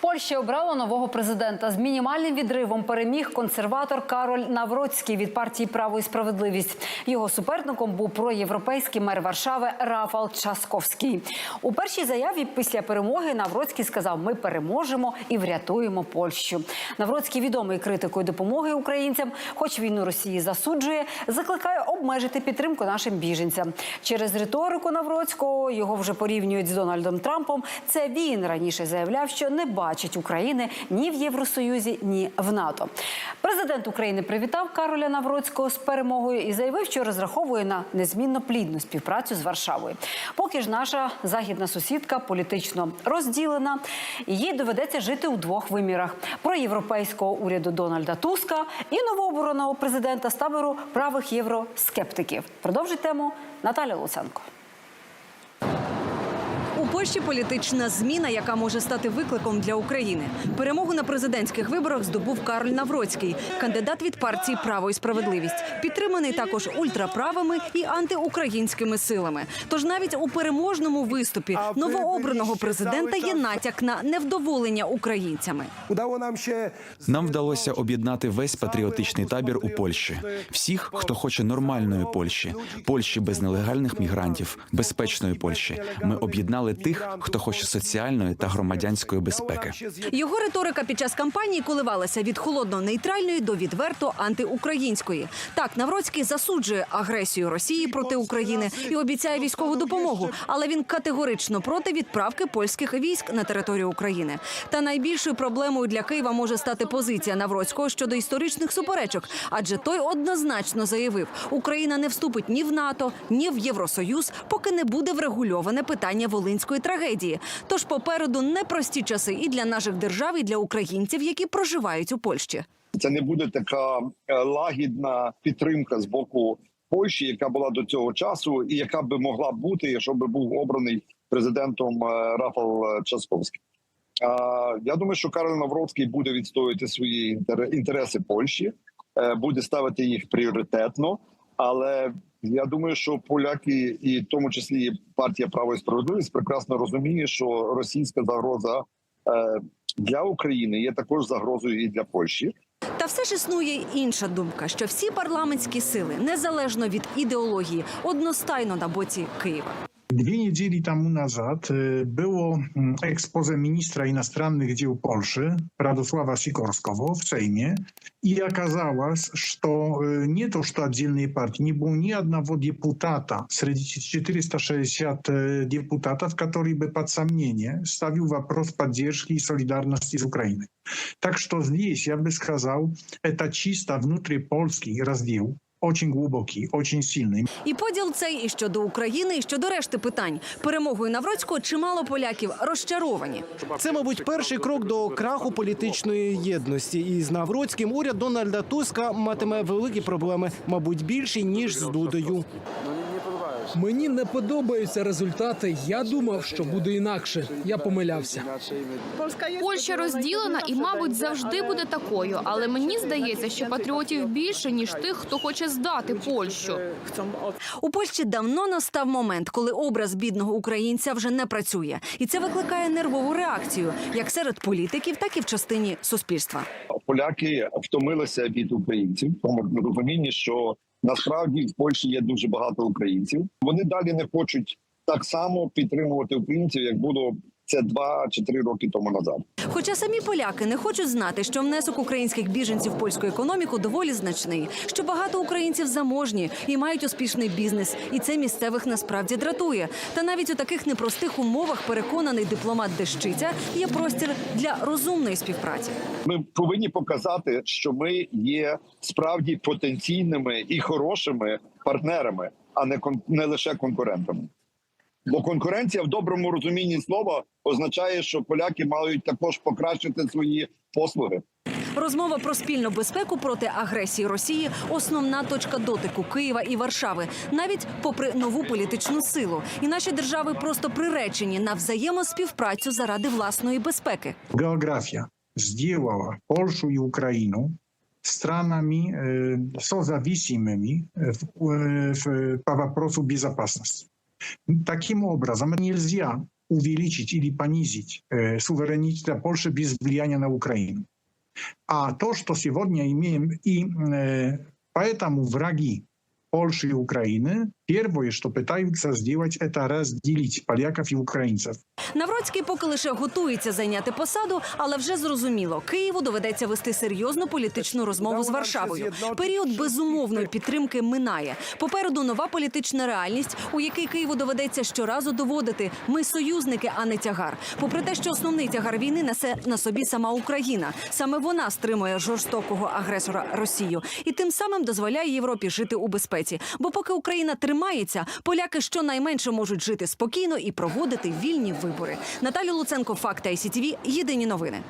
Польща обрала нового президента. З мінімальним відривом переміг консерватор Кароль Навроцький від партії Право і справедливість. Його суперником був проєвропейський мер Варшави Рафал Часковський. У першій заяві після перемоги Навроцький сказав: Ми переможемо і врятуємо Польщу. Навроцький відомий критикою допомоги українцям, хоч війну Росії засуджує, закликає обмежити підтримку нашим біженцям. Через риторику Навроцького його вже порівнюють з Дональдом Трампом. Це він раніше заявляв, що не бачить України ні в Євросоюзі, ні в НАТО. Президент України привітав Кароля Навроцького з перемогою і заявив, що розраховує на незмінно плідну співпрацю з Варшавою. Поки ж наша західна сусідка політично розділена, і їй доведеться жити у двох вимірах: про європейського уряду Дональда Туска і новообраного президента з табору правих євроскептиків. Продовжить тему Наталя Луценко. Польщі політична зміна, яка може стати викликом для України. Перемогу на президентських виборах здобув Кароль Навроцький, кандидат від партії Право і справедливість, підтриманий також ультраправими і антиукраїнськими силами. Тож навіть у переможному виступі новообраного президента є натяк на невдоволення українцями. Udało nam się Нам вдалося об'єднати весь патріотичний табір у Польщі. Всіх, хто хоче нормальної Польщі, Польщі без нелегальних мігрантів, безпечної Польщі. Ми об'єднали тих, хто хоче соціальної та громадянської безпеки. Його риторика під час кампанії коливалася від холодно-нейтральної до відверто антиукраїнської. Так, Навроцький засуджує агресію Росії проти України і обіцяє військову допомогу, але він категорично проти відправки польських військ на територію України. Та найбільшою проблемою для Києва може стати позиція Навроцького щодо історичних суперечок, адже той однозначно заявив, Україна не вступить ні в НАТО, ні в Євросоюз, поки не буде врегульоване питання волинської трагедії. Тож попереду непрості часи і для наших держав, і для українців, які проживають у Польщі. це не буде така е, лагідна підтримка з боку Польщі, яка була до цього часу, і яка би могла бути, якщо би був обраний президентом е, Рафал Часковський. А, Я думаю, що Карл Навроцький буде відстоювати свої інтер- інтереси Польщі, е, буде ставити їх пріоритетно. Але я думаю, що поляки, і в тому числі партія Право і справедливість, прекрасно розуміє, що російська загроза е, для України є також загрозою і для Польщі. Та все ж існує інша думка, що всі парламентські сили, незалежно від ідеології, одностайно на боці Києва. Dwie niedzieli temu nazad y, było mm, ekspoze ministra inostrannych dzieł Polszy, Radosława Sikorskowo, w Sejmie i оказалось, что э, не то, что отдельные партии, не было ни одного депутата среди 460 э, депутатов, который бы под сомнение ставил вопрос поддержки и солидарности с Украиной. Так что здесь, я бы сказал, это чисто внутрипольский раздел, очень глубокий, очень сильний. І поділ цей і щодо України, і щодо решти питань. Перемогою Навроцького чимало поляків розчаровані. Це, мабуть, перший крок до краху політичної єдності. І з Навроцьким уряд Дональда Туска матиме великі проблеми, мабуть, більші ніж з Дудою. Мені не подобаються результати. Я думав, що буде інакше. Я помилявся. Польща розділена і, мабуть, завжди буде такою. Але мені здається, що патріотів більше ніж тих, хто хоче здати Польщу. У Польщі давно настав момент, коли образ бідного українця вже не працює, і це викликає нервову реакцію як серед політиків, так і в частині суспільства. поляки втомилися від українців, тому розумінні, що насправді в Польщі є дуже багато українців. Вони далі не хочуть так само підтримувати українців, як було це два чи три роки тому назад. Хоча самі поляки не хочуть знати, що внесок українських біженців в польську економіку доволі значний, що багато українців заможні і мають успішний бізнес, і це місцевих насправді дратує. Та навіть у таких непростих умовах переконаний дипломат Дещиця є простір для розумної співпраці. Ми повинні показати, що ми є справді потенційними і хорошими партнерами, а не не лише конкурентами. Бо конкуренція в доброму розумінні слова означає, що поляки мають також покращити свої послуги. Розмова про спільну безпеку проти агресії Росії основна точка дотику Києва і Варшави, навіть попри нову політичну силу. І наші держави просто приречені на взаємоспівпрацю заради власної безпеки. Geografia zdjęła Polskę i Ukrainę странами e, созависимыми w, w, по вопросу безопасности. Таким образом, нельзя увеличить или понизить э, суверенитет Польши без влияния на Украину. А то, что сегодня имеем, и э, поэтому враги Польши и Украины, первое, что пытаются сделать, это разделить поляков и украинцев. Навроцький поки лише готується зайняти посаду, але вже зрозуміло, Києву доведеться вести серйозну політичну розмову з Варшавою. Період безумовної підтримки минає. Попереду нова політична реальність, у якій Києву доведеться щоразу доводити: ми союзники, а не тягар. Попри те, що основний тягар війни несе на собі сама Україна. Саме вона стримує жорстокого агресора Росію і тим самим дозволяє Європі жити у безпеці. Бо поки Україна тримається, поляки щонайменше можуть жити спокійно і проводити вільні вибори. Наталія Луценко, факти ICTV, Єдині новини.